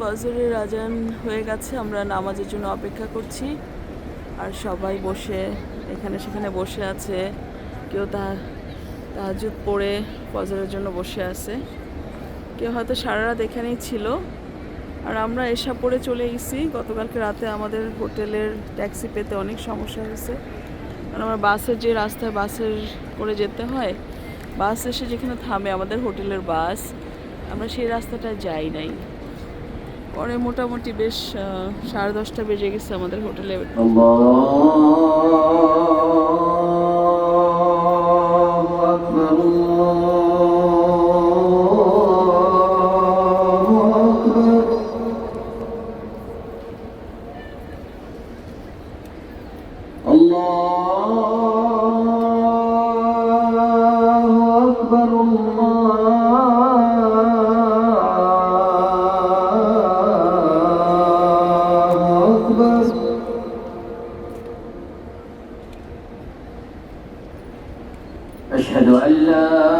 ফজরের আজান হয়ে গেছে, আমরা নামাজের জন্য অপেক্ষা করছি। আর সবাই বসে, এখানে সেখানে বসে আছে, কেউ তা, তাহাজুদ পড়ে ফজরের জন্য বসে আছে। কেউ হয়তো সারা রাত এখানেই ছিল। আর আমরা এসা পড়ে চলে গেছি। গতকালকে রাতে আমাদের হোটেলের ট্যাক্সি পেতে অনেক সমস্যা হয়েছে। কারণ আমার বাসের যে রাস্তায় বাসের করে যেতে হয়, বাস এসে যেখানে থামে আমাদের হোটেলের বাস, আমরা সেই রাস্তাটা যাই নাই। পরে মোটামুটি বেশ সাড়ে দশটা বেজে গেছে আমাদের হোটেলে। Allah أشهد أن لا